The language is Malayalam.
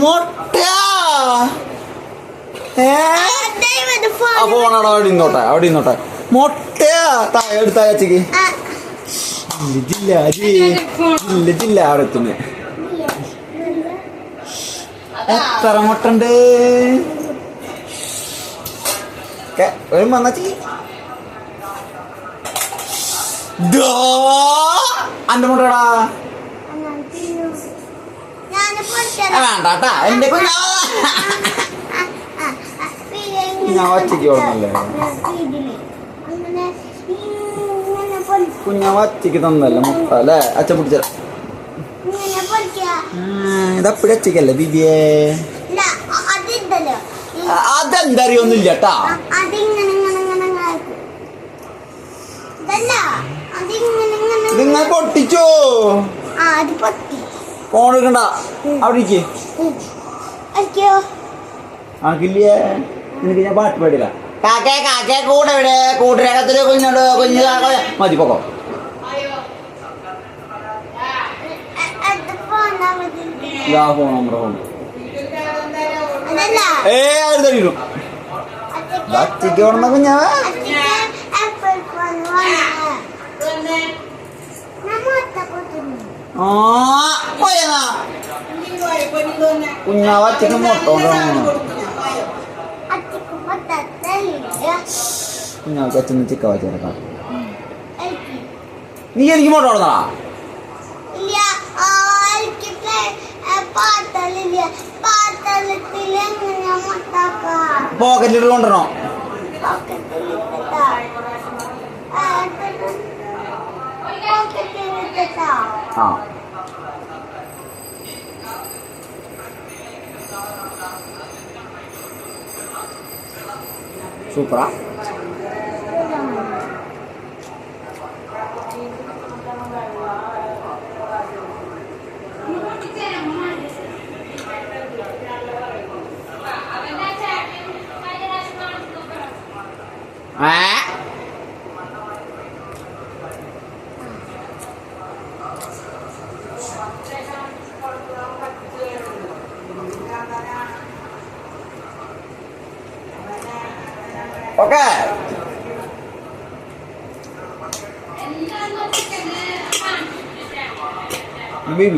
മുട്ട. ആ അവിടെ ഇന്നോട്ടെ അവിടെ ഇന്നോട്ടെ. മുട്ട താഴെ എടുത്ത അയച്ചക്ക് ആ, ജില്ല ജി ജില്ല ജില്ല അവിടെ എത്തുന്നു. എത്ര ഒരു അന്റെ മുട്ടടാ ഞാൻ തിന്നു. ഞാൻ ആ, പൊട്ടിച്ചതാ. വേണ്ട കേട്ടാ എന്റെ ഞാൻ ഒറ്റയ്ക്ക് ഓടുന്നല്ലേ? കുഞ്ഞാ ഒറ്റയ്ക്ക് തന്നല്ല മുട്ട അല്ലേ അച്ഛൻ പിടിച്ച. ഇതപ്പിടി അച്ചക്കല്ലേ ബിബിയെ അതെന്താ അറിയൊന്നുമില്ല കേട്ടാ നിങ്ങൾ പൊട്ടിച്ചോ അത് പൊട്ടി ഫോൺ എടുക്കണ്ട. അവിടെ ഇരിക്കേ. ആക്കില്ലേ ഞാൻ പാട്ട് പാടില്ല. കാക്കേ കാക്കേ കൂടെ ഇവിടെ കൂട്ടിനകത്തിൽ കുഞ്ഞോട് കുഞ്ഞു മതി പോക്കോ. ഇതാ ഫോൺ നമ്മുടെ ഫോൺ ഏ അത് തരും അച്ചയ്ക്ക് ഓടണ കുഞ്ഞാവ. കുഞ്ഞാവ അച്ചക്ക് മുട്ട കൊണ്ടുവന്നു അച്ഛക്ക് പറ്റത്തില്ല. കുഞ്ഞാവക്ക് അച്ഛൻ ചിക്ക വച്ചേക്കാം നീ എനിക്ക് മുട്ട കൊടുന്നാ ഇല്ല, ആ, എനിക്ക് പേ- ആ, പാത്തലില്ല. പാത്തലത്തിൽ എങ്ങനെയാ മുട്ടാക്കാം? പോക്കറ്റിൽ കൊണ്ടുവരണോ പോക്കറ്റിലിട്ടിട്ടാ. ആ, ഇത് പോക്കറ്റിലിട്ടിട്ടാ. ആ Oke. Okay. Ini